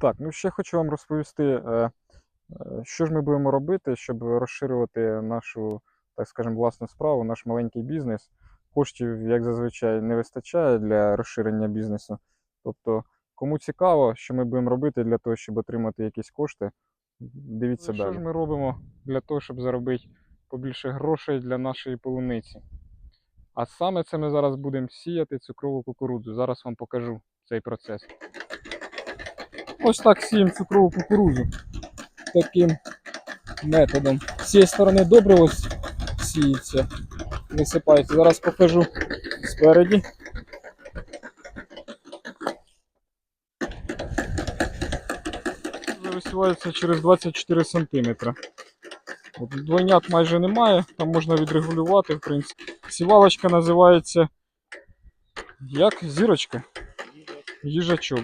Так, ну ще хочу вам розповісти, е, е, що ж ми будемо робити, щоб розширювати нашу, так скажемо, власну справу, наш маленький бізнес. Коштів, як зазвичай, не вистачає для розширення бізнесу. Тобто, кому цікаво, що ми будемо робити для того, щоб отримати якісь кошти, дивіться Ну, далі. що Що ж ми робимо для того, щоб заробити побільше грошей для нашої полуниці? А саме це ми зараз будемо сіяти цукрову кукурудзу. Зараз вам покажу цей процес. Ось так сіємо цукрову кукурудзу. Таким методом. З цієї сторони добре ось сіється, висипається. Зараз покажу спереді. Висівається через 24 см. От Двойнят майже немає, там можна відрегулювати, в принципі. Сівалочка називається як зірочка? Їжачок.